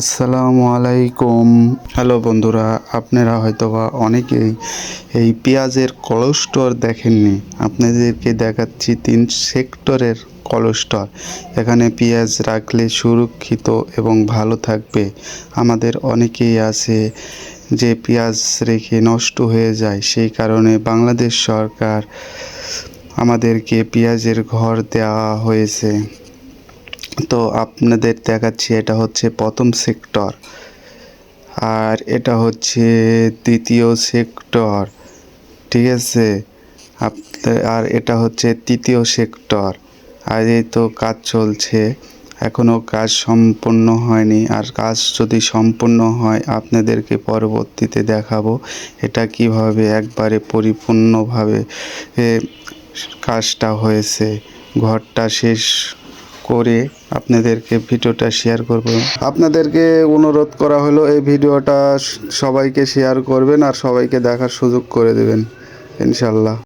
আসসালামু আলাইকুম। হ্যালো বন্ধুরা, আপনারা হয়তোবা অনেকেই এই পেঁয়াজের কলস্টর দেখেননি। আপনাদেরকে দেখাচ্ছি তিন সেক্টরের কলস্টর। এখানে পেঁয়াজ রাখলে সুরক্ষিত এবং ভালো থাকবে। আমাদের অনেকেই আছে যে পেঁয়াজ রেখে নষ্ট হয়ে যায়, সেই কারণে বাংলাদেশ সরকার আমাদেরকে পেঁয়াজের ঘর দেওয়া হয়েছে। তো আপনাদের দেখাচ্ছি, এটা হচ্ছে প্রথম সেক্টর। আর এটা হচ্ছে দ্বিতীয় সেক্টর, ঠিক আছে? আর এটা হচ্ছে তৃতীয় সেক্টর। আর এই তো কাজ চলছে, এখনও কাজ সম্পূর্ণ হয়নি। আর কাজ যদি সম্পূর্ণ হয়, আপনাদেরকে পরবর্তীতে দেখাবো, এটা কীভাবে একবারে পরিপূর্ণভাবে কাজটা হয়েছে, ঘরটা শেষ করে আপনাদেরকে ভিডিওটা শেয়ার করব। আপনাদেরকে অনুরোধ করা হলো, এই ভিডিওটা সবাইকে শেয়ার করবেন আর সবাইকে দেখার সুযোগ করে দেবেন, ইনশাল্লাহ।